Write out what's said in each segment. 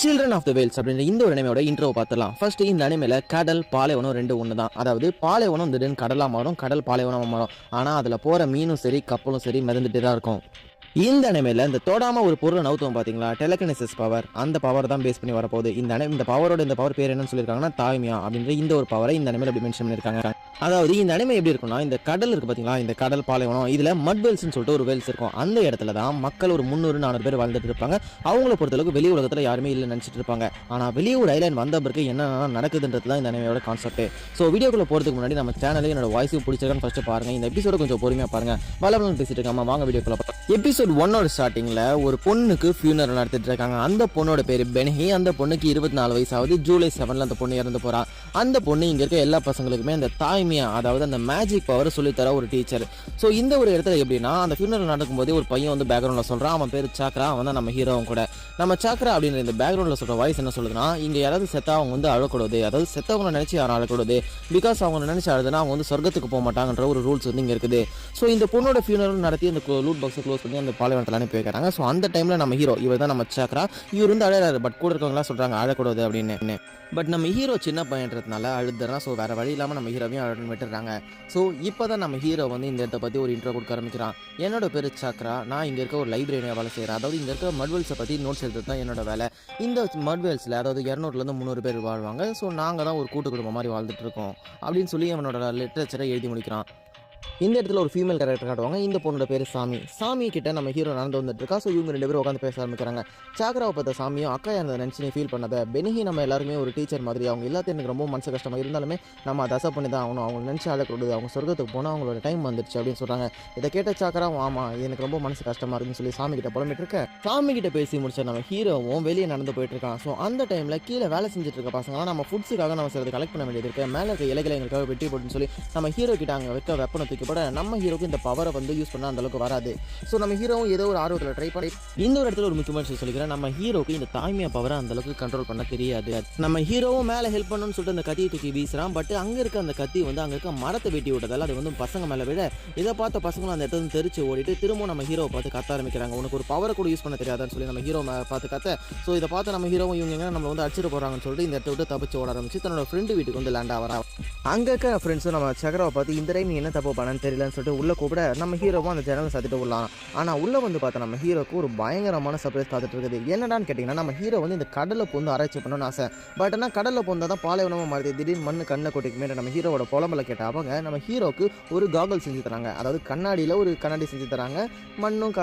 Children of the Wales அப்படின்ற இந்த ஒரு அனிமையோட இன்ட்ரோ பார்த்துலாம் ஃபர்ஸ்ட் இந்த அனிமையில் கடல் பாலைவனம் ரெண்டு ஒன்று தான். அதாவது பாலைவனம் திடீர்னு கடலாக மாறும் கடல் பாலைவனமாக மாறும். ஆனால் அதில் போகிற மீனும் சரி கப்பலும் சரி மிதந்துட்டு தான் இருக்கும். இந்த அனிமையில் இந்த தொடாமல் ஒரு பொருளை நவுத்துவோம் பார்த்தீங்களா டெலகனிசிஸ் பவர் அந்த பவர் தான் பேஸ் பண்ணி வரப்போகுது. இந்த அணை இந்த பவரோட இந்த பவர் பேர் என்னன்னு சொல்லியிருக்காங்கன்னா தாய்மியா அப்படின்ற இந்த ஒரு பவரை இந்த அனிமையில் அப்படி மென்ஷன் பண்ணியிருக்காங்க. அதாவது இந்த அனிமை எப்படி இருக்கும்னா இந்த கடல் இருக்கு பார்த்தீங்களா இந்த கடல் பாலைவனம் இதில் மட் வெல்ஸ்னு சொல்லிட்டு ஒரு வெல்ஸ் இருக்கும். அந்த இடத்துல தான் மக்கள் ஒரு முந்நூறு நானூறு பேர் வாழ்ந்துட்டு இருப்பாங்க. அவங்கள பொறுத்தளவுக்கு வெளி உலகத்தில் யாருமே இல்லை நினச்சிட்டு இருப்பாங்க. ஆனால் வெளியூர் ஐலாண்ட் வந்த பிறகு என்ன நடக்குதுன்றது தான் இந்த அனிமையோட கான்செப்ட் ஸோ வீடியோக்குள்ள போகிறதுக்கு முன்னாடி நம்ம சேனலில் என்னோட வாய்ஸுக்கு பிடிச்சிருக்கான்னு ஃபஸ்ட்டு பாருங்க. இந்த எபிசோட கொஞ்சம் பொறுமையாக பாருங்க. வளவலம் பேசிட்டு இருக்காமல் வாங்க வீடியோக்குள்ள எபிசோட் ஒன்னோட ஸ்டார்டிங்கில் ஒரு பொண்ணுக்கு ஃபியூனரல் நடத்திட்டு இருக்காங்க அந்த பொண்ணோட பேர் பெனஹி. அந்த பொண்ணுக்கு இருபத்தி நாலு வயசாவது ஜூலை செவனில் அந்த பொண்ணு இறந்து போகிறான் அந்த பொண்ணு இங்கே இருக்க எல்லா பசங்களுக்குமே அந்த தாய்மையா அதாவது அந்த மேஜிக் பவர் சொல்லித்தர ஒரு டீச்சர் ஸோ இந்த ஒரு இடத்துல எப்படின்னா அந்த ஃபியூனரல் நடக்கும்போதே ஒரு பையன் வந்து பேக்ரவுண்டில் சொல்கிறான் அவன் பேர் சாக்ரா. அவன் தான் நம்ம ஹீரோவும் கூட. நம்ம சாக்ரா அப்படின்ற இந்த பேக்ரவுண்டில் சொல்கிற வாய்ஸ் என்ன சொல்லுதுன்னா இங்கே யாராவது செத்தா அவங்க வந்து அழக்கூடாது அதாவது செத்தவங்களை நினச்சி யாரும் அழக்கூடாது பிகாஸ் அவங்க நினச்சி அழுதுனா அவங்க வந்து சொர்க்கத்துக்கு போக மாட்டாங்கன்ற ஒரு ரூல்ஸ் வந்து இங்கே இருக்குது. ஸோ இந்த பொண்ணோட ஃபியூனரல் நடத்தி அந்த லூட் பாக்ஸை க்ளோஸ் பண்ணி அந்த பாலைவனத்தில் அனுப்பி வைக்கிறாங்க. ஸோ அந்த டைமில் நம்ம ஹீரோ இவர் தான் நம்ம சக்கரா. இவர் வந்து அழகாரு பட் கூட இருக்கவங்களாம் சொல்கிறாங்க அழக்கூடாது அப்படின்னு. பட் நம்ம ஹீரோ சின்ன பையன்றதுனால அழுதுறான் ஸோ வேறு வழி இல்லாமல் நம்ம ஹீரோவையும் அழுன்னு விட்டுறாங்க. ஸோ இப்போ தான் நம்ம ஹீரோ வந்து இந்த இடத்த பற்றி ஒரு இன்ட்ரோ கொடுக்க ஆரம்பிக்கிறான். என்னோட பேர் சாக்ரா நான் இங்கே இருக்க ஒரு லைப்ரரியாக வேலை செய்கிறேன் அதாவது இங்கே இருக்க மட்வெல்ஸை பற்றி நோட்ஸ் எழுதுறது தான் என்னோட வேலை. இந்த மட்வெல்ஸில் அதாவது இரநூறுலேருந்து முந்நூறு பேர் வாழ்வாங்க. ஸோ நாங்கள் தான் ஒரு கூட்டு குடும்பம் மாதிரி வாழ்ந்துட்டு இருக்கோம். அப்படின்னு சொல்லி அவனோட லிட்ரேச்சரை எழுதி முடிக்கிறான். இந்த இடத்துல ஒரு ஃபீமேல் கேரக்டர் காட்டுவாங்க. இந்த பொண்ணோட பேர் சாமி. சாமி கிட்ட நம்ம ஹீரோ நடந்து வந்துட்டு இருக்கா ஸோ இவங்க ரெண்டு பேரும் உட்காந்து பேச ஆரம்பிக்கிறாங்க. சாக்ராவை பார்த்த சாமியும் அக்கா இருந்ததை நினச்சி நீ ஃபீல் பண்ணாத. பெனிஹி நம்ம எல்லாருமே ஒரு டீச்சர் மாதிரி. அவங்க எல்லாத்தையும் எனக்கு ரொம்ப மனசு கஷ்டமாக இருந்தாலுமே நம்ம அதை அசப் பண்ணி தான் ஆகணும். அவங்க நினச்சி அழக்கூடாது அவங்க சொர்க்கத்துக்கு போனால் அவங்களோட டைம் வந்துடுச்சு அப்படின்னு சொல்கிறாங்க இதை கேட்ட சாக்கரா ஆமாம் எனக்கு ரொம்ப மனசு கஷ்டமாக இருக்குன்னு சொல்லி சாமி கிட்ட புலம்பிட்டு இருக்கேன் சாமி கிட்ட பேசி முடிச்ச நம்ம ஹீரோவும் வெளியே நடந்து போயிட்டு இருக்கான் ஸோ அந்த டைமில் கீழே வேலை செஞ்சுட்டு இருக்க பசங்களாம் நம்ம ஃபுட்ஸுக்காக நம்ம சிலது கலெக்ட் பண்ண வேண்டியது இருக்கு. மேலே இருக்க இலைகளை எங்களுக்காக வெட்டி போட்டுன்னு சொல்லி நம்ம ஹீரோ கிட்ட அங்கே வைக்க வெப்பனை தூக்கி கூட நம்ம ஹீரோக்கு இந்த பவரை வந்து யூஸ் பண்ண அந்த அளவுக்கு வராது. ஸோ நம்ம ஹீரோவும் ஏதோ ஒரு ஆர்வத்தில் ட்ரை பண்ணி இந்த ஒரு இடத்துல ஒரு முக்கியமான விஷயம் சொல்லிக்கிறேன். நம்ம ஹீரோக்கு இந்த தாய்மையா பவரை அந்தளவுக்கு கண்ட்ரோல் பண்ண தெரியாது. நம்ம ஹீரோவும் மேலே ஹெல்ப் பண்ணணும்னு சொல்லிட்டு அந்த கத்தியை தூக்கி வீசுறான். பட் அங்கே இருக்க அந்த கத்தி வந்து அங்கே இருக்க மரத்தை வெட்டி விட்டதால் அது வந்து பசங்க மேலே விட இதை பார்த்த பசங்களும் அந்த இடத்துல தெரிச்சு ஓடிட்டு திரும்பவும் நம்ம ஹீரோவை பார்த்து கத்த ஆரம்பிக்கிறாங்க. உனக்கு ஒரு பவரை கூட யூஸ் பண்ண தெரியாதான்னு சொல்லி நம்ம ஹீரோ பார்த்து கத்த. ஸோ இதை பார்த்து நம்ம ஹீரோவும் இவங்க எங்க நம்ம வந்து அடிச்சிட்டு போகிறாங்கன்னு சொல்லிட்டு இந்த இடத்த விட்டு தப்பிச்சு ஓட ஆரம்பிச்சு தன்னோட ஃப்ரெண்டு வீட்டுக்கு வந்து லேண்ட் ஆகிறா அங்கே இருக்க ஃப்ரெண்ட்ஸும் நம்ம சக்கரவை பார்த்து இந்த டைம் நீ என்ன தப்பு பண்ணன்னு தெரியலன்னு சொல்லிட்டு உள்ள கூப்பிட நம்ம ஹீரோவும் அந்த ஜன்னலை சாத்திட்டு விடலாம் ஆனால் உள்ளே வந்து பார்த்தா நம்ம ஹீரோக்கு ஒரு பயங்கரமான சர்ப்ரைஸ் காத்துட்டு இருக்குது. என்னடான்னு கேட்டிங்கன்னா நம்ம ஹீரோ வந்து இந்த கடலை பூந்து ஆராய்ச்சி பண்ணணும்னு ஆசை. பட் ஆனால் கடலில் பொந்தா தான் பாலைவனமாக மாறுது. திடீர்னு மண்ணு கண்ணை கொட்டிக்கு மேலே நம்ம ஹீரோவோட புலம்பல கேட்ட அவங்க நம்ம ஹீரோக்கு ஒரு காகல் செஞ்சு தராங்க. அதாவது கண்ணாடியில் ஒரு கண்ணாடி செஞ்சு தராங்க. மண்ணும் க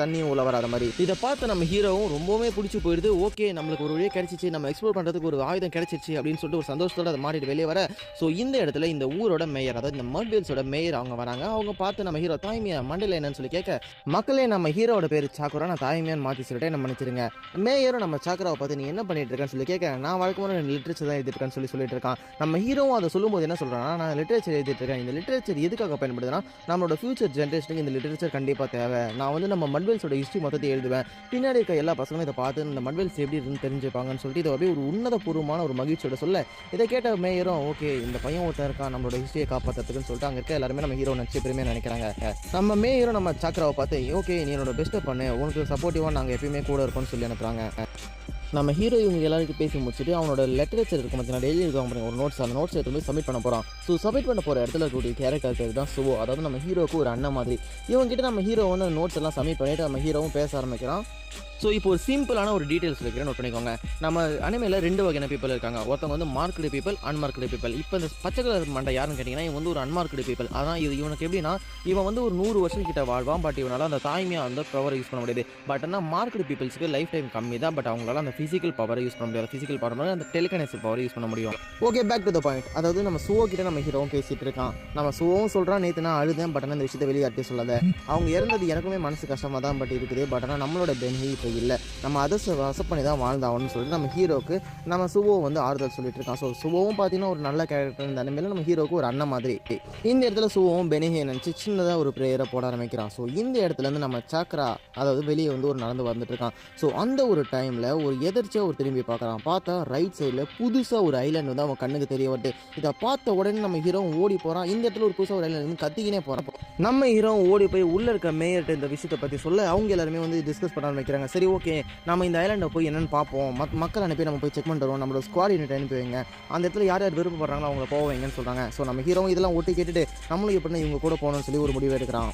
தண்ணியும் உள்ள வராத மாதிரி. இதை பார்த்து நம்ம ஹீரோவும் ரொம்பவுமே பிடிச்சி போயிடுது. ஓகே நம்மளுக்கு ஒரு வழியே கிடச்சிச்சு. நம்ம எக்ஸ்ப்ளோர் பண்ணுறதுக்கு ஒரு ஆயுதம் கிடச்சிச்சு அப்படின்னு சொல்லிட்டு ஒரு சந்தோஷத்தோட அதை மாறிட்டு வெளியே வர. ஸோ இந்த இடத்துல இந்த ஊரோட மேயர் அதாவது இந்த மர்பேல்ஸோட மேயர் அவங்க வராங்க. அவங்க பார்த்து நம்ம ஹீரோ தாய்மியா மண்டல என்னன்னு சொல்லி கேட்க மக்களே நம்ம ஹீரோட பேர் சாக்குரா நான் தாய்மையான்னு மாற்றி சொல்லிட்டு என்ன மன்னிச்சிருங்க. மேயரும் நம்ம சாக்குராவை பார்த்து நீ என்ன பண்ணிட்டு இருக்கேன்னு சொல்லி கேட்க நான் வழக்கமான லிட்ரேச்சர் தான் எழுதிட்டு இருக்கேன்னு சொல்லி சொல்லிட்டு இருக்கான். நம்ம ஹீரோவும் அதை சொல்லும்போது என்ன சொல்றான்னா நான் லிட்ரேச்சர் எழுதிட்டு இருக்கேன். இந்த லிட்ரேச்சர் எதுக்காக பயன்படுதுன்னா நம்மளோட ஃபியூச்சர் ஜென்ரேஷனுக்கு இந்த லிட்ரேச்சர் கண்டிப்பாக தேவை. நான் வந்து நம்ம மட்வெல்ஸோட ஹிஸ்ட்ரி மொத்தத்தை எழுதுவேன். பின்னாடி இருக்க எல்லா பசங்களும் இதை பார்த்து இந்த மட்வெல்ஸ் எப்படி இருக்குன்னு தெரிஞ்சுப்பாங்கன்னு சொல்லிட்டு இதை அப்படியே ஒரு உன்னதபூர்வமான ஒரு மகிழ்ச்சியோட சொல்ல இதை கேட்ட மேயரும் ஓகே இந்த பையன் ஒருத்தர் இருக்கான் நம்மளோட ஹிஸ்ட்ரியை காப்பாற்றுறதுக்குன்னு சொல்லிட்டு அங்கே இருக்க எல்லாருமே நம்ம ஹீரோ நினச்சி பெருமையாக நினைக்கிறாங்க. நம்ம மேயரும் நம்ம சாக்ராவை பார்த்து ஓகே நீ என்னோட பெஸ்ட்டை பண்ணு. உனக்கு சப்போர்ட்டிவாக நாங்கள் எப்பயுமே கூட இருக்கோம்னு சொல்லி அனுப்புகிறாங்க நம்ம ஹீரோ இவங்க எல்லாருக்கும் பேசி முடிச்சுட்டு அவனோட லெட்டரேச்சர் இருக்கும் பார்த்தீங்கன்னா டெய்லி இருக்காங்க பாருங்க ஒரு நோட்ஸ் அந்த நோட்ஸ் எடுத்து போய் சப்மிட் பண்ண போகிறான் ஸோ சப்மிட் பண்ண போகிற இடத்துல இருக்கக்கூடிய கேரக்டர் பேர் தான் சுவோ அதாவது நம்ம ஹீரோவுக்கு ஒரு அண்ணன் மாதிரி. இவங்ககிட்ட நம்ம ஹீரோ வந்து நோட்ஸ் எல்லாம் சப்மிட் பண்ணிட்டு நம்ம ஹீரோவும் பேச ஆரம்பிக்கிறான். ஸோ இப்போ ஒரு சிம்பிளான ஒரு டீட்டெயில்ஸ் வைக்கிறேன் நோட் பண்ணிக்கோங்க. நம்ம அனிமையில் ரெண்டு வகையான பீப்பிள் இருக்காங்க. ஒருத்தவங்க வந்து மார்க்கெட் பீப்பிள் அன்மார்க்கெட் பீப்பிள் இப்போ இந்த பச்சை கலர் மண்டை யாருன்னு கேட்டிங்கன்னா இவன் வந்து ஒரு அன்மார்க்கெட் பீப்பிள் அதான் இது இவனுக்கு எப்படின்னா இவன் வந்து ஒரு நூறு வருஷம் கிட்ட வாழ்வான் பட் இவனால் அந்த தாய்மையாக அந்த பவரை யூஸ் பண்ண முடியாது. பட் ஆனால் மார்க்கெட் பீப்பிள்ஸுக்கு லைஃப் டைம் கம்மி தான் பட் அவங்களால அந்த ஃபிசிக்கல் பவரை யூஸ் பண்ண முடியாது. ஃபிசிக்கல் பவர் அந்த டெலிகனேசிவ் பவர் யூஸ் பண்ண முடியும். Okay back to the point அதாவது நம்ம சுவோ கிட்ட நம்ம ஹீரோவும் பேசிட்டு இருக்கான். நம்ம சுவோவும் சொல்கிறான் நேற்று நான் அழுதேன் பட் ஆனால் இந்த விஷயத்தை வெளியே சொல்லாத அவங்க இறந்தது எனக்குமே மனசு கஷ்டமாக தான் பட் இருக்குது. பட் ஆனால் நம்மளோட பென்ஹி இப்போ இல்லை. நம்ம அதை அசப் பண்ணி தான் வாழ்ந்தாகணும்னு சொல்லிட்டு நம்ம ஹீரோக்கு நம்ம சுவோ வந்து ஆறுதல் சொல்லிட்டு இருக்கான். ஸோ சுவோவும் பார்த்தீங்கன்னா ஒரு நல்ல கேரக்டர் இந்த அனிமையில் நம்ம ஹீரோக்கு ஒரு அண்ணன் மாதிரி. இந்த இடத்துல சுவோவும் பெனிஹே நினச்சி சின்னதாக ஒரு ப்ரேயரை போட ஆரம்பிக்கிறான். ஸோ இந்த இடத்துல இருந்து நம்ம சாக்ரா அதாவது வெளியே வந்து ஒரு நடந்து வந்துட்டு இருக்கான். ஸோ அந்த ஒரு டைமில் ஒரு எதிர்ச்சியாக ஒரு திரும்பி பார்க்குறான். பார்த்தா ரைட் சைடில் புதுசாக ஒரு ஐலாண்ட் வந்து அவன் கண்ணுக்கு தெரிய வருது. இதை பார்த்த உடனே நம்ம ஹீரோ ஓடி போகிறான் இந்த இடத்துல ஒரு புதுசாக ஒரு ஐலாண்ட் வந்து கத்திக்கினே போகிறான் நம்ம ஹீரோ ஓடி போய் உள்ளே இருக்க மேயர்கிட்ட இந்த விஷயத்தை பற்றி சொல்ல அவங்க எல்லாருமே வந்து டிஸ்கஸ் பண்ண ஆரம்பிக்கிறாங்க. சரி ஓகே. நம்ம இந்த ஐலாண்டை போய் என்னென்னு பார்ப்போம். மக் மக்கள் அனுப்பி நம்ம போய் செக் பண்ணுறோம் நம்மளோட ஸ்குவாட் யூனிட் அனுப்பி வைங்க. அந்த இடத்துல யார் யார் விருப்பப்படுறாங்களோ அவங்கள போவாங்கன்னு சொல்கிறாங்க ஸோ நம்ம ஹீரோவும் இதெல்லாம் ஒட்டி கேட்டுட்டு நம்மளும் எப்படின்னா இவங்க கூட போகணும்னு சொல்லி ஒரு முடிவு எடுக்கிறான்.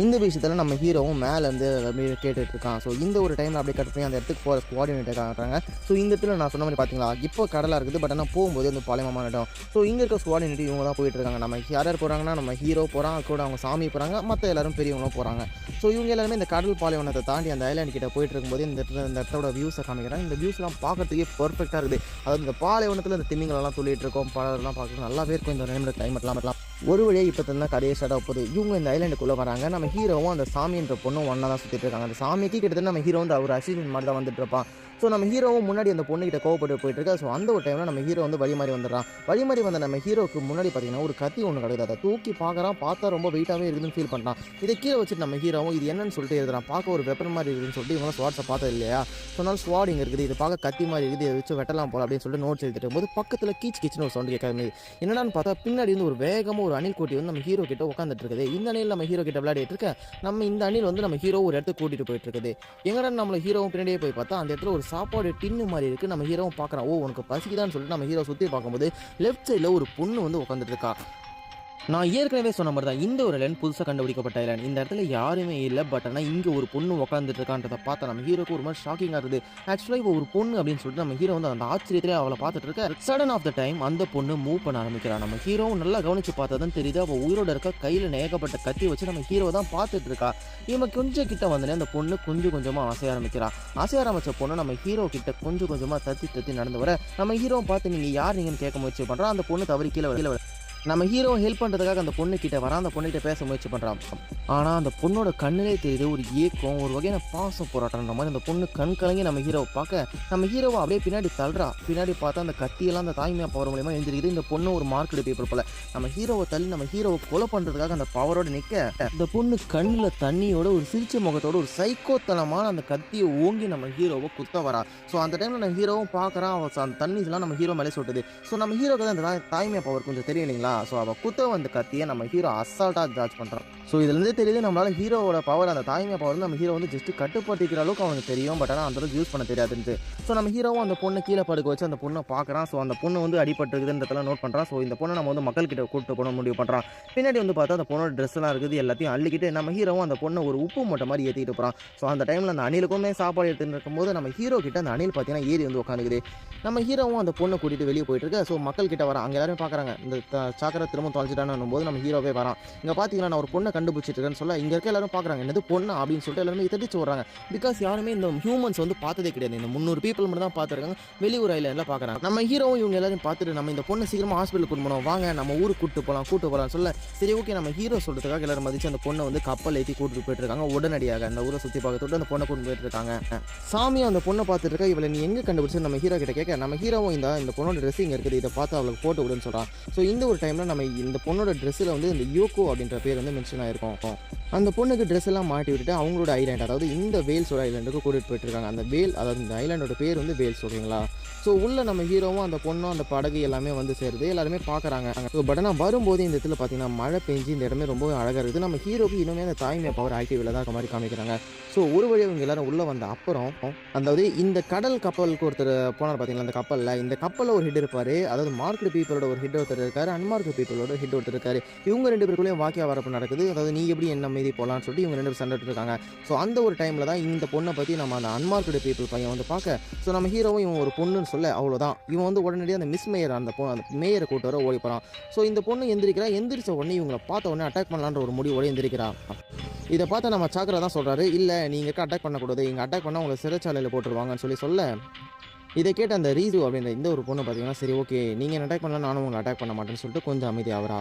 இந்த விஷயத்தில் நம்ம ஹீரோவும் மேலேருந்து அப்படியே கேட்டுட்டு இருக்கான். ஸோ இந்த ஒரு டைமில் அப்படியே கட் பண்ணி அந்த இடத்துக்கு போகிற கோஆர்டினேட்டர் காட்டுறாங்க. ஸோ இந்த இடத்துல நான் சொன்ன மாதிரி பார்த்தீங்களா இப்போ கடலாக இருக்குது பட் ஆனால் போகும்போது அந்த பாளையமான இடம் ஸோ இங்கே இருக்க கோஆர்டினேட்டர் இவங்க தான் போயிட்டு இருக்காங்க. நம்ம யார் யார் போகிறாங்கன்னா நம்ம ஹீரோ போகிறாங்க கூட அவங்க சாமி போகிறாங்க மற்ற எல்லாரும் பெரியவங்களும் போகிறாங்க ஸோ இவங்க எல்லாருமே இந்த கடல் பாலைவனத்தை தாண்டி அந்த ஐலாண்ட் கிட்ட போயிட்டு இருக்கும்போது இந்த இடத்துல இந்த இடத்தோட வியூஸை காமிக்கிறாங்க. இந்த வியூஸ்லாம் பார்க்கறதுக்கே பர்ஃபெக்டாக இருக்குது. அதாவது இந்த பாலைவனத்தில் இந்த திமிங்களெல்லாம் சொல்லிட்டு இருக்கோம் பழம்லாம் பார்க்குறது நல்லாவே இருக்கும் இந்த நேமில் கிளைமேட்லாம் எல்லாம் ஒரு வழியாக இப்போ தான் கடையை ஷட் போகுது. இவங்க இந்த ஐலாண்டுக்குள்ளே வராங்க. நம்ம ஹீரோவும் அந்த சாமின்ற பொண்ணும் ஒன்றா தான் சுற்றிட்டு இருக்காங்க. அந்த சாமிக்கு கிட்டத்தட்ட நம்ம ஹீரோ வந்து அவர் அசிஸ்டன்ட் மாதிரி தான் வந்துட்டு இருப்பான். ஸோ நம்ம ஹீரோவும் முன்னாடி அந்த பொண்ணுகிட்ட கோவப்பட்டு போயிட்டு இருக்கா. ஸோ அந்த ஒரு டைமில் நம்ம ஹீரோ வந்து வழி மாதிரி வந்துடுறான். வழி மாதிரி வந்த நம்ம ஹீரோக்கு முன்னாடி பார்த்தீங்கன்னா ஒரு கத்தி ஒன்று கிடையாது அதை தூக்கி பார்க்குறான். பார்த்தா ரொம்ப வெயிட்டாகவே இருக்குதுன்னு ஃபீல் பண்ணுறான் இதை கீழே வச்சுட்டு நம்ம ஹீரோவும் இது என்னன்னு சொல்லிட்டு எழுதுறான். பார்க்க ஒரு வெப்பன் மாதிரி இருக்குதுன்னு சொல்லிட்டு இவங்க ஸ்வாட்ஸை பார்த்தது இல்லையா? சொன்னாலும் ஸ்வாட் இங்கே இருக்குது. இது பார்க்க கத்தி மாதிரி இருக்குது. இதை வச்சு வெட்டலாம் போல அப்படின்னு சொல்லிட்டு நோட்ஸ் எழுதிட்டு போது பக்கத்தில் கீச் கீச்சுன்னு ஒரு சவுண்ட் கேட்காது. என்னடான்னு பார்த்தா பின்னாடி வந்து ஒரு வேகமாக ஒரு அணில் கூட்டி வந்து நம்ம ஹீரோ கிட்ட உட்காந்துட்டு இருக்குது. இந்த அணில் நம்ம ஹீரோ கிட்ட விளையாடிட்டு இருக்க நம்ம இந்த அணில் வந்து நம்ம ஹீரோ ஒரு இடத்துக்கு கூட்டிட்டு போயிட்டு இருக்குது. எங்கடா நம்மள ஹீரோவும் பின்னாடியே போய் பார்த்தா அந்த இடத்துல ஒரு சாப்பாடு டின்னு மாதிரி இருக்கு. நம்ம ஹீரோவும் பார்க்குறான் ஓ உனக்கு பசிக்குதான்னு சொல்லிட்டு நம்ம ஹீரோ சுற்றி பார்க்கும்போது லெஃப்ட் சைடில் ஒரு பொண்ணு வந்து உட்காந்துட்டு இருக்கா. நான் ஏற்கனவே சொன்ன மாதிரி தான் இந்த ஒரு லைன் புதுசாக கண்டுபிடிக்கப்பட்ட லைன் இந்த இடத்துல யாருமே இல்லை பட் ஆனால் இங்கே ஒரு பொண்ணு உட்காந்துட்டு இருக்கான்றதை பார்த்தா நம்ம ஹீரோக்கு ஒரு மாதிரி ஷாக்கிங்காக இருக்குது ஆக்சுவலாக இப்போ ஒரு பொண்ணு அப்படின்னு சொல்லிட்டு நம்ம ஹீரோ வந்து அந்த ஆச்சரியத்திலே அவளை பார்த்துட்டு இருக்க சடன் ஆஃப் த டைம் அந்த பொண்ணு மூவ் பண்ண ஆரம்பிக்கிறான் நம்ம ஹீரோவும் நல்லா கவனிச்சு பார்த்தா தான் தெரியுது அவள் உயிரோட இருக்க கையில் நேகப்பட்ட கத்தி வச்சு நம்ம ஹீரோ தான் பார்த்துட்டு இருக்கா. இவன் கொஞ்சம் கிட்ட வந்தனே அந்த பொண்ணு கொஞ்சம் கொஞ்சமாக அசைய ஆரம்பிக்கிறான் அசைய ஆரம்பிச்ச பொண்ணு நம்ம ஹீரோ கிட்ட கொஞ்சம் கொஞ்சமாக தத்தி தத்தி நடந்து வர நம்ம ஹீரோவை பார்த்து நீங்கள் யார் நீங்கன்னு கேட்க முயற்சி பண்ணுறோம் அந்த பொண்ணு தவறி கீழே கீழே நம்ம ஹீரோ ஹெல்ப் பண்ணுறதுக்காக அந்த பொண்ணுக்கிட்ட வரான் அந்த பொண்ணுகிட்ட பேச முயற்சி பண்ணுறான் ஆனால் அந்த பொண்ணோட கண்ணிலே தெரியுது ஒரு ஏக்கம் ஒரு வகையான பாசம் போராட்டம்ன்ற மாதிரி அந்த பொண்ணு கண் கலங்கி நம்ம ஹீரோவை பார்க்க நம்ம ஹீரோவை அப்படியே பின்னாடி தள்ளுறா. பின்னாடி பார்த்தா அந்த கத்தியெல்லாம் அந்த தாய்மையா பவர் மூலியமாக எழுந்திருக்குது இந்த பொண்ணு ஒரு மார்க்கெட் பேப்பர் போல. நம்ம ஹீரோவை தள்ளி நம்ம ஹீரோவை கொலை பண்ணுறதுக்காக அந்த பவரோடு நிற்க இந்த பொண்ணு கண்ணில் தண்ணியோட ஒரு சிரிச்ச முகத்தோட ஒரு சைக்கோத்தனமான அந்த கத்தியை ஓங்கி நம்ம ஹீரோவை குத்த வரா ஸோ அந்த டைமில் நம்ம ஹீரோவும் பார்க்குறான். அந்த அந்த தண்ணிலாம் நம்ம ஹீரோ மேலே சொல்லுது ஸோ நம்ம ஹீரோக்கு தான் அந்த தாய்- தாய்மையா பவர் கொஞ்சம் தெரியும் இல்லைங்களா? ஸோ அவள் குத்த வந்து கத்தியை நம்ம ஹீரோ அசால்ட்டாக ஜார்ஜ் பண்ணுறான் ஸோ இதுலேருந்து தெரியுது நம்மளால் ஹீரோவோட பவர் அந்த தாய்மை பவர் வந்து நம்ம ஹீரோ வந்து ஜஸ்ட் கட்டுப்படுத்திக்கிற அளவுக்கு அவனுக்கு தெரியும் பட் ஆனால் அந்த அளவுக்கு யூஸ் பண்ண தெரியாதுன்ட்டு ஸோ நம்ம ஹீரோவும் அந்த பொண்ணை கீழே படுக்க வச்சு அந்த பொண்ணை பார்க்குறான். ஸோ அந்த பொண்ணு வந்து அடிபட்டுருக்குதுன்றதெல்லாம் நோட் பண்ணுறான் ஸோ இந்த பொண்ணை நம்ம வந்து மக்கள்கிட்ட கூப்பிட்டு போன முடிவு பண்ணுறான் பின்னாடி வந்து பார்த்தா அந்த பொண்ணோட ட்ரெஸ் எல்லாம் இருக்குது எல்லாத்தையும் அள்ளிக்கிட்டு நம்ம ஹீரோவும் அந்த பொண்ணை ஒரு உப்பு மூட்டை மாதிரி ஏற்றிட்டு போகிறான் ஸோ அந்த டைமில் அந்த அணிலுக்குமே சாப்பாடு எடுத்துட்டு இருக்கும்போது நம்ம ஹீரோ கிட்ட அந்த அணில் பார்த்தீங்கன்னா ஏறி வந்து உட்காந்துக்குது நம்ம ஹீரோவும் அந்த பொண்ணை கூட்டிகிட்டு வெளியே போயிட்டு இருக்க. ஸோ மக்கள் கிட்ட வர அங்கே எல்லாரும் பார்க்குறாங்க இந்த சாக்கரை திரும்ப தொலைச்சிட்டான்னு போது நம்ம ஹீரோவே வரான். இங்கே பார்த்தீங்கன்னா நான் ஒரு பொண்ணை கண்டுபிடிச்சிட்டு இருக்கேன்னு சொல்ல இங்கே இருக்க எல்லாரும் பார்க்குறாங்க என்னது பொண்ணு அப்படின்னு சொல்லிட்டு எல்லாருமே தெரிச்சு சொல்கிறாங்க பிகாஸ் யாருமே இந்த ஹியூமன்ஸ் வந்து பார்த்ததே கிடையாது. இந்த முந்நூறு பீப்புள் மட்டும் தான் பார்த்துருக்காங்க. வெளியூர் ஐலாண்டில் பார்க்குறாங்க நம்ம ஹீரோவும் இவங்க எல்லாரும் பார்த்துட்டு நம்ம இந்த பொண்ணை சீக்கிரமாக ஹாஸ்பிட்டல் கூட்டு போனோம். வாங்க நம்ம ஊருக்கு கூட்டு போகலாம் கூட்டு போகலாம் சொல்ல சரி ஓகே நம்ம ஹீரோ சொல்கிறதுக்காக எல்லாரும் மதிச்சு அந்த பொண்ணை வந்து கப்பல் ஏற்றி கூட்டிட்டு போயிட்டு இருக்காங்க. உடனடியாக அந்த ஊரை சுற்றி பார்க்கறதுட்டு அந்த பொண்ணை கொண்டு போயிட்டு இருக்காங்க. சாமி அந்த பொண்ணை பார்த்துட்டு இருக்கா இவளை நீ எங்கே கண்டுபிடிச்சு நம்ம ஹீரோ கிட்ட கேட்க நம்ம ஹீரோவும் இந்த இந்த பொண்ணோட ட்ரெஸ் இங்கே இருக்குது இதை பார்த்து அவளுக்கு போட்டு விடுன்னு சொல்கிறான் ஸோ இந்த ஒரு டைம் டைமில் நம்ம இந்த பொண்ணோட ட்ரெஸ்ஸில் வந்து இந்த யோகோ அப்படின்ற பேர் வந்து மென்ஷன் ஆகிருக்கோம் அந்த பொண்ணுக்கு ட்ரெஸ் எல்லாம் மாட்டி விட்டுட்டு அவங்களோட ஐலாண்ட் அதாவது இந்த வேல்ஸோட ஐலாண்டுக்கு கூட்டிட்டு போயிட்டு இருக்காங்க அந்த வேல் அதாவது இந்த ஐலாண்டோட பேர் வந்து வேல்ஸ் ஓகேங்களா ஸோ உள்ள நம்ம ஹீரோவும் அந்த பொண்ணும் அந்த படகு எல்லாமே வந்து சேருது. எல்லாருமே பார்க்குறாங்க ஸோ பட் ஆனால் வரும்போது இந்த இடத்துல பார்த்தீங்கன்னா மழை பெஞ்சு இந்த இடமே ரொம்ப அழகாக இருக்குது. நம்ம ஹீரோக்கு இன்னுமே அந்த தாய்மை பவர் ஆக்டிவில் தான் இருக்க மாதிரி காமிக்கிறாங்க. ஸோ ஒரு வழி அவங்க எல்லாரும் உள்ளே வந்த அப்புறம் அதாவது இந்த கடல் கப்பலுக்கு ஒருத்தர் போனார் பார்த்தீங்களா அந்த கப்பலில்? இந்த கப்பலில் ஒரு ஹிட் இருப்பார். அதாவது மார்க்கெட் பீப்புளோட ஒரு ஹிட் ஒருத்தர் இருக்காரு. அன்மார்க்கெட் பீப்புளோட ஹிட் ஒருத்தர் இருக்காரு. இவங்க ரெண்டு பேருக்குள்ளேயும் வாக்கிய வரப்பு நடக்குது. அதாவது நீ எப்படி என்ன மீதி போகலான்னு சொல்லிட்டு இவங்க ரெண்டு பேரும் சண்டை இருக்காங்க ஸோ அந்த ஒரு டைமில் தான் இந்த பொண்ணை பற்றி நம்ம அந்த அன்மார்க்கெட் பீப்புள் பையன் வந்து பார்க்க. ஸோ நம்ம ஹீரோவும் இவன் ஒரு பொண்ணுன்னு சொல்ல அவ்வளோதான் இவன் வந்து உடனடியாக அந்த மிஸ் மேயர் அந்த பொண்ணு அந்த மேயரை கூட்டு வர ஓடி போகிறான் ஸோ இந்த பொண்ணு எந்திரிக்கிறா. எந்திரிச்ச உடனே இவங்களை பார்த்த உடனே அட்டாக் பண்ணலான்ற ஒரு முடிவோட எந்திரிக்கிறா. இதை பார்த்து நம்ம சாக்கரை தான் சொல்கிறாரு இல்லை நீங்கள் அட்டாக் பண்ணக்கூடாது. இங்கே அட்டாக் பண்ணால் உங்களை சிறைச்சாலையில் போட்டுருவாங்கன்னு சொல்லி சொல்ல. இதை கேட்ட அந்த ரீது அப்படின்ற இந்த ஒரு பொண்ணு பார்த்தீங்கன்னா சரி ஓகே நீங்கள் அட்டாக் பண்ணலாம் நானும் உங்களை அட்டாக் பண்ண மாட்டேன்னு சொல்லிட்டு கொஞ்சம் அமைதியாகிறா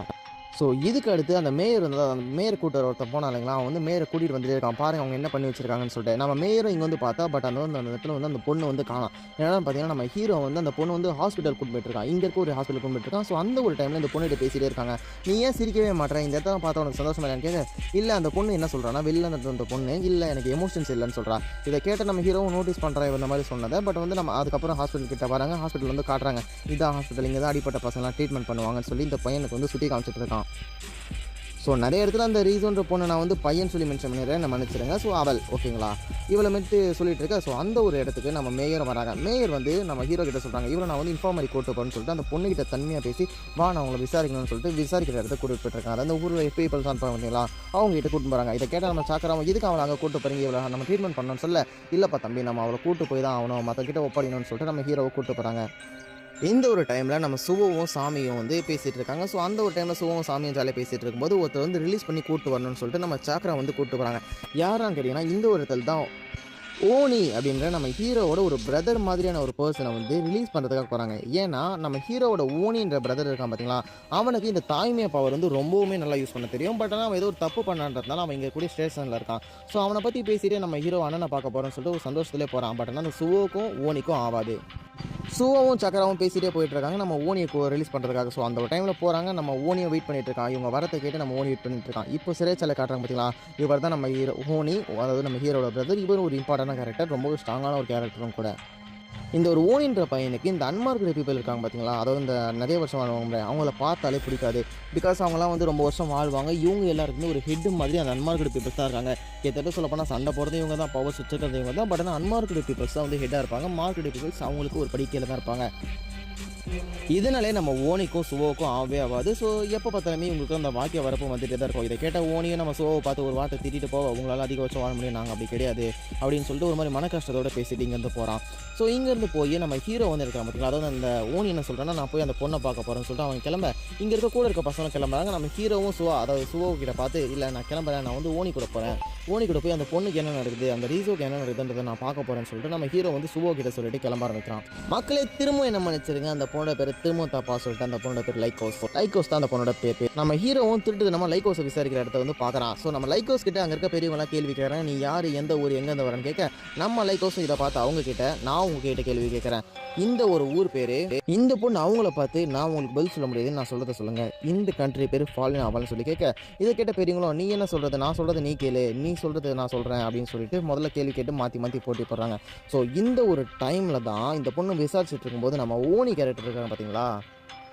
ஸோ இதுக்கு அடுத்து அந்த மேயர் வந்து அந்த மேயர் கூட்டர் ஒருத்தன் போனா இல்லைங்களா? அவன் வந்து மேயரை கூட்டிகிட்டு வந்துட்டே இருக்கான். பாருங்க அவங்க என்ன பண்ணி வச்சிருக்காங்கன்னு சொல்லிட்டு. நம்ம மேயரும் இங்கே வந்து பார்த்தா பட் அந்த வந்து அந்த இடத்துல வந்து அந்த பொண்ணு வந்து காணும். ஏன்னா பார்த்தீங்கன்னா நம்ம ஹீரோ வந்து அந்த பொண்ணு வந்து ஹாஸ்பிட்டல் கூட்டு இருக்கான். இங்கே இருக்க ஒரு ஹாஸ்பிட்டல் கூட்டு இருக்கான். ஸோ அந்த ஒரு டைமில் இந்த பொண்ணுகிட்ட பேசிகிட்டே இருக்காங்க. நீ ஏன் சிரிக்கவே மாட்டேன் இந்த இடத்துல பார்த்தா உனக்கு சந்தோஷமா இல்லைன்னு கேட்க இல்லை அந்த பொண்ணு என்ன சொல்கிறான்னா வெளில அந்த அந்த பொண்ணு இல்லை எனக்கு எமோஷன்ஸ் இல்லைன்னு சொல்கிறா இதை கேட்ட நம்ம ஹீரோவும் நோட்டீஸ் பண்ணுறேன் இந்த மாதிரி சொன்னதை. பட் வந்து நம்ம அதுக்கப்புறம் ஹாஸ்பிட்டல் கிட்ட வராங்க. ஹாஸ்பிட்டல் வந்து காட்டுறாங்க. இதான் ஹாஸ்பிட்டல் இங்கே தான் அடிப்பட்ட பசங்களாம் ட்ரீட்மெண்ட் பண்ணுவாங்கன்னு சொல்லி இந்த பையனுக்கு வந்து சுற்றி காமிச்சிட்டு இருக்கான். ஸோ நிறைய இடத்துல அந்த ரீசன்ற பொண்ணை நான் வந்து பையன் சொல்லி மென்ஷன் பண்ணிடுறேன் நான் மன்னிச்சிடுங்க ஸோ அவள் ஓகேங்களா இவளை மட்டும் சொல்லிட்டு இருக்க. ஸோ அந்த ஒரு இடத்துக்கு நம்ம மேயர் வராங்க. மேயர் வந்து நம்ம ஹீரோ கிட்ட சொல்கிறாங்க இவரை நான் வந்து இன்ஃபார்மரி கூட்டு போகிறேன்னு சொல்லிட்டு அந்த பொண்ணுகிட்ட தன்மையாக பேசி வா நான் உங்களை விசாரிக்கணும்னு சொல்லிட்டு விசாரிக்கிற இடத்துக்கு கூட்டிட்டு போயிட்டுருக்காங்க. அந்த ஊரில் பீப்பிள்ஸ் இருப்பாங்க பார்த்தீங்களா? அவங்க கிட்ட கூட்டு போகிறாங்க இதை கேட்டால் நம்ம சாக்கராம இதுக்கு அவளை அங்கே கூட்டு போகிறீங்க இவளை நம்ம ட்ரீட்மெண்ட் பண்ணணும்னு சொல்ல. இல்லைப்பா தம்பி நம்ம அவளை கூட்டு போய் தான் ஆகணும். மற்ற கிட்ட ஒப்படைக்கணும்னு சொல்லிட்டு நம்ம ஹீரோவை கூட்டு போகிறாங்க இந்த ஒரு டைமில் நம்ம சுவவும் சாமியும் வந்து பேசிகிட்டு இருக்காங்க ஸோ அந்த ஒரு டைமில் சுவவும் சாமியும் ஜாலியாக பேசிகிட்டு இருக்கும்போது ஒருத்தர் வந்து ரிலீஸ் பண்ணி கூட்டு வரணும்னு சொல்லிட்டு நம்ம சாக்ரா வந்து கூட்டு போகிறாங்க யாரான்னு கேட்டிங்கன்னா இந்த ஒரு இடத்துல தான் ஓனி அப்படின்ற நம்ம ஹீரோவோட ஒரு பிரதர் மாதிரியான ஒரு பர்சனை வந்து ரிலீஸ் பண்ணுறதுக்காக போகிறாங்க ஏன்னா நம்ம ஹீரோவோட ஓனின்ற பிரதர் இருக்கான் பார்த்தீங்களா அவனுக்கு இந்த தாய்மைய பவர் வந்து ரொம்பவுமே நல்லா யூஸ் பண்ண தெரியும். பட் ஆனால் அவன் ஏதோ ஒரு தப்பு பண்ணான்றதுனால அவன் இங்கே கூடிய ஸ்டேஷனில் இருக்கான். ஸோ அவனை பற்றி பேசிட்டு நம்ம ஹீரோ அண்ணனை பார்க்க போகிறோம்னு சொல்லிட்டு ஒரு சந்தோஷத்துலேயே போகிறான் பட் ஆனால் அந்த சுவோக்கும் ஓனிக்கும் ஆகாது. சுவாவும் சக்கராவும் பேசிகிட்டே போயிட்டுருக்காங்க. நம்ம ஓனியை ரிலீஸ் பண்ணுறதுக்காக ஸோ அந்த ஒரு டைமில் போகிறாங்க நம்ம ஓனியை வெயிட் பண்ணிட்டு இருக்கான் இவங்க வரத்தை கேட்டு நம்ம ஓனி வெயிட் பண்ணிட்டு இருக்கான் இப்போ சிறைச்சாலை காட்டுறாங்க பார்த்தீங்களா இவர் தான் நம்ம ஹீரோ ஓனி அதாவது நம்ம ஹீரோட பிரதர் இவர் ஒரு இம்பார்ட்டண்டான கேரக்டர் ரொம்ப ஸ்ட்ராங்கான ஒரு கேரக்டரும் கூட. இந்த ஒரு ஓனின்ற பையனுக்கு இந்த அன்மார்க்கெட் பீப்பிள் இருக்காங்க பார்த்தீங்களா அதாவது இந்த நிறைய வருஷம் வாழ்வாங்க அவங்கள பார்த்தாலே பிடிக்காது. பிகாஸ் அவங்களாம் வந்து ரொம்ப வருஷம் வாழ்வாங்க. இவங்க எல்லாருக்குமே ஒரு ஹெட் மாதிரி அந்த அன்மார்க்கெட் பீப்பிள்ஸ் தான் இருக்காங்க. கிட்டத்தட்ட சொல்லப்போனால் சண்டை போடுறது இவங்க தான் பவர்ஸ் வச்சுருக்கிறது இவங்க தான். பட் ஆனால் அன்மார்க்கெட் பீப்பிள்ஸ் தான் வந்து ஹெட்டாக இருப்பாங்க. மார்க்கெட் பீப்பிள்ஸ் அவங்களுக்கு ஒரு படிக்கையில் தான் இருப்பாங்க. இதனாலே நம்ம ஓனிக்கும் சுவோக்கும் ஆகவே ஆகாது. ஸோ எப்போ பார்த்தாலுமே உங்களுக்கு அந்த வாக்கிய வரப்பு வந்துட்டு தான் இருக்கும். இதை கேட்ட ஓனியை நம்ம சுவோவை பார்த்து ஒரு வார்த்தை திட்டிட்டு போவோம் உங்களால் அதிகபட்சம் வாழ முடியும் நாங்கள் அப்படி கிடையாது அப்படின்னு சொல்லிட்டு ஒரு மாதிரி மன கஷ்டத்தோட பேசிட்டு இங்கேருந்து போகிறான் ஸோ இங்கேருந்து போய் நம்ம ஹீரோ வந்து இருக்கிற பார்த்தீங்களா அதாவது அந்த ஓனி என்ன சொல்கிறேன்னா நான் போய் அந்த பொண்ணை பார்க்க போகிறேன்னு சொல்லிட்டு அவன் கிளம்ப. இங்கே இருக்க கூட இருக்க பசங்க கிளம்புறாங்க. நம்ம ஹீரோவும் சுவா அதாவது சுவோ கிட்ட பார்த்து இல்லை நான் கிளம்புறேன். நான் வந்து ஓனி கூட போகிறேன் ஓனி கூட போய் அந்த பொண்ணுக்கு என்ன நடக்குது? அந்த ரீசோக்கு என்ன நடக்குதுன்றதை நான் பார்க்க போகிறேன்னு சொல்லிட்டு நம்ம ஹீரோ வந்து சுவோ கிட்ட சொல்லிட்டு கிளம்ப ஆரம்பிக்கிறான். மக்களே திரும்ப என்ன நினச்சிருங்க? அந்த பொண்ணோட பேர் திரும்ப தப்பா சொல்லிட்டு அந்த பொண்ணோட பேர் லைக்கோஸ் லைக்கோஸ் தான் அந்த பொண்ணோட பேர் நம்ம ஹீரோவும் திருட்டு நம்ம லைக்கோஸை விசாரிக்கிற இடத்த வந்து பார்க்குறான் ஸோ நம்ம லைக்கோஸ் கிட்ட அங்கே இருக்க பெரியவங்களாம் கேள்வி கேட்குறேன் நீ யார் எந்த ஊர் எங்கேருந்து வரேன்னு கேட்க நம்ம லைக்கோஸும் இதை பார்த்து அவங்க கிட்ட நான் உங்ககிட்ட கேள்வி கேட்குறேன் இந்த ஒரு ஊர் பேர் இந்த பொண்ணு அவங்கள பார்த்து நான் உங்களுக்கு பதில் சொல்ல முடியாதுன்னு நான் சொல்கிறத சொல்லுங்க. இந்த கண்ட்ரி பேர் ஃபாலின் ஆவான்னு சொல்லி கேட்க இதை கேட்ட பெரியவங்களும் நீ என்ன சொல்றது? நான் சொல்கிறது நீ கேளு. நீ சொல்கிறது நான் சொல்கிறேன் அப்படின்னு சொல்லிட்டு முதல்ல கேள்வி கேட்டு மாற்றி மாற்றி போட்டி போடுறாங்க. ஸோ இந்த ஒரு டைமில் தான் இந்த பொண்ணு விசாரிச்சுட்டு இருக்கும்போது நம்ம ஓனி கேரக்டர் இருக்காங்க பார்த்தீங்களா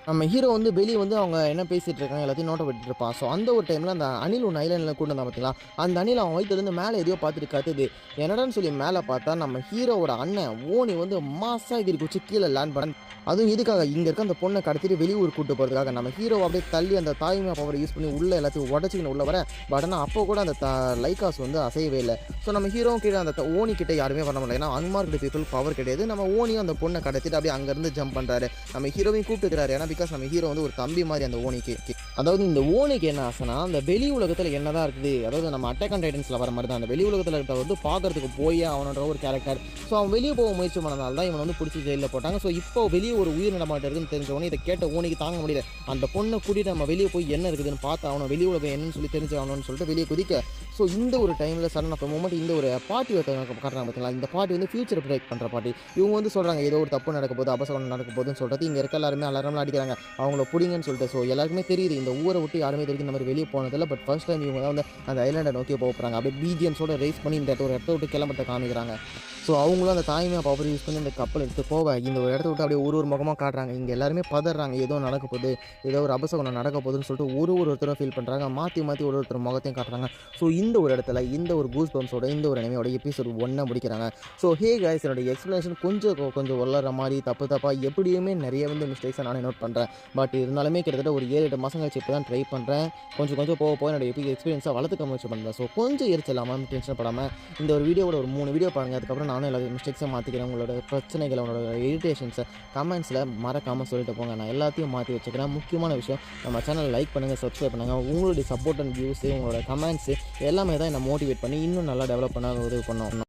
நம்ம ஹீரோ வந்து வெளியே வந்து அவங்க என்ன பேசிகிட்டு இருக்காங்க எல்லாத்தையும் நோட்டை விட்டுட்டு இருப்பான். ஸோ அந்த ஒரு டைமில் அந்த அணில் ஒன்று ஐலாண்டில் கூட்டு வந்தான் பார்த்தீங்களா அந்த அணில் அவன் வயிற்றுலேருந்து மேலே எதையோ பார்த்துட்டு கத்துது. என்னடான்னு சொல்லி மேலே பார்த்தா நம்ம ஹீரோவோட அண்ணன் ஓனி வந்து மாசாக எகிரி குச்சி கீழே லேண்ட் பண்ண அதுவும் எதுக்காக? இங்கே இருக்க அந்த பொண்ணை கடத்திட்டு வெளியூர் கூட்டு போகிறதுக்காக நம்ம ஹீரோ அப்படியே தள்ளி அந்த தாய்மை பவரை யூஸ் பண்ணி உள்ள எல்லாத்தையும் உடச்சிக்கின்னு உள்ள வர. பட் ஆனால் அப்போ கூட அந்த த லைக்காஸ் வந்து அசையவே இல்லை. ஸோ நம்ம ஹீரோவும் கீழே அந்த ஓனி கிட்டே யாருமே பண்ண முடியல. ஏன்னா அன்மார்க்டு பீப்புள் பவர் கிடையாது. நம்ம ஓனியும் அந்த பொண்ணை கடத்திட்டு அப்படியே அங்கேருந்து ஜம்ப் பண்ணுறாரு நம்ம ஹீரோவையும் கூப்பிட்டுக்கிறாரு ஏன்னா பிகாஸ் நம்ம ஹீரோ வந்து ஒரு தம்பி மாதிரி அந்த ஓனிக்கு அதாவது இந்த ஓனிக்கு என்ன ஆசைனா அந்த வெளி உலகத்தில் என்னதான் இருக்குது? அதாவது நம்ம அட்டாக் அண்ட் டைட்டன்ஸில் வர மாதிரி தான். அந்த வெளி உலகத்தில் இருக்கிற வந்து பார்க்கறதுக்கு போய் அவனோட ஒரு கேரக்டர் ஸோ அவன் வெளியே போக முயற்சி பண்ணனால தான் இவன் வந்து பிடிச்சி ஜெயிலில் போட்டாங்க. ஸோ இப்போ வெளியே ஒரு உயிர் நடமாட்டம் இருக்குன்னு தெரிஞ்சவனே இதை கேட்ட ஓனிக்கு தாங்க முடியல. அந்த பொண்ணை கூட்டிட்டு நம்ம வெளியே போய் என்ன இருக்குதுன்னு பார்த்து அவனை வெளி போய் என்னன்னு சொல்லி தெரிஞ்சாகணும்னு சொல்லிட்டு வெளியே குதிக்க ஸோ இந்த ஒரு டைமில் சடன் ஆஃப் மூமெண்ட் இந்த ஒரு பாட்டி ஒருத்தவங்க காட்டுறாங்க பார்த்தீங்களா? இந்த பாட்டி வந்து ஃபியூச்சர் ப்ரேக் பண்ணுற பாட்டி இவங்க வந்து சொல்கிறாங்க ஏதோ ஒரு தப்பு நடக்க போது அபசகுணம் நடக்க போதுன்னு சொல்கிறது இங்கே இருக்க எல்லாருமே அலாரம்லாம் அடிக்கிறாங்க. அவங்கள பிடிங்கன்னு சொல்லிட்டு ஸோ எல்லாருக்குமே தெரியுது இந்த ஊரை விட்டு யாருமே தெரியும் இந்த மாதிரி வெளியே போனதில்லை. பட் ஃபர்ஸ்ட் டைம் இவங்க தான் வந்து அந்த ஐலாண்டை நோக்கி போகிறாங்க அப்படியே பிஜிஎம்ஸோட ரேஸ் பண்ணி இந்த இடத்த ஒரு இடத்த விட்டு கிளம்பத்தை காமிக்கிறாங்க. ஸோ அவங்களும் அந்த தாய்மையாக பவர் யூஸ் பண்ணி அந்த கப்பல் எடுத்து போக இந்த ஒரு இடத்த விட்டு அப்படியே ஒரு ஒரு முகமாக காட்டுறாங்க. இங்கே எல்லாருமே பதறாங்க ஏதோ நடக்க போகுது ஏதோ ஒரு அபசகுணம் நடக்க போகுதுன்னு சொல்லிட்டு ஒரு ஒரு ஒருத்தரும் ஃபீல் பண்ணுறாங்க மாற்றி மாற்றி ஒரு ஒருத்தர் முகத்தையும் காட்டுறாங்க. ஸோ இந்த ஒரு இடத்துல இந்த ஒரு கூஸ் பம்ப்ஸோட இந்த ஒரு நிலைமையோட எபிசோட் ஒன்றா முடிக்கிறாங்க. ஸோ ஹே கைஸ் என்னோட எக்ஸ்ப்ளனேஷன் கொஞ்சம் கொஞ்சம் வளர மாதிரி தப்பு தப்பாக எப்படியுமே நிறைய வந்து மிஸ்டேக்ஸை நான் நோட் பண்ணுறேன் பட் இருந்தாலுமே கிட்டத்தட்ட ஒரு ஏழு எட்டு மாதம் கழிச்சு இப்போ தான் ட்ரை பண்ணுறேன் கொஞ்சம் கொஞ்சம் போக போக என்னோட எப்படி எக்ஸ்பீரியன்ஸாக வளர்த்துக்க முயற்சி பண்ணுறேன் ஸோ கொஞ்சம் எரிச்சல் இல்லாமல் டென்ஷன் படாமல் இந்த ஒரு வீடியோவோட ஒரு மூணு வீடியோ பாருங்கள் அதுக்கப்புறம் நானும் எல்லா மிஸ்டேக்ஸை மாற்றிக்கிறேன் உங்களோட பிரச்சனைகளை உங்களோட இரிட்டேஷன்ஸை கமெண்ட்ஸில் மறக்காமல் சொல்லிட்டு போங்க. நான் எல்லாத்தையும் மாற்றி வச்சுக்கிறேன். முக்கியமான விஷயம் நம்ம சேனலை லைக் பண்ணுங்கள் சப்ஸ்கிரைப் பண்ணுங்கள் உங்களுடைய சப்போர்ட் அண்ட் வியூஸு உங்களோட கமெண்ட்ஸு எல்லாமே தான் என்னை மோட்டிவேட் பண்ணி இன்னும் நல்லா டெவலப் பண்ண உதவி பண்ணோம்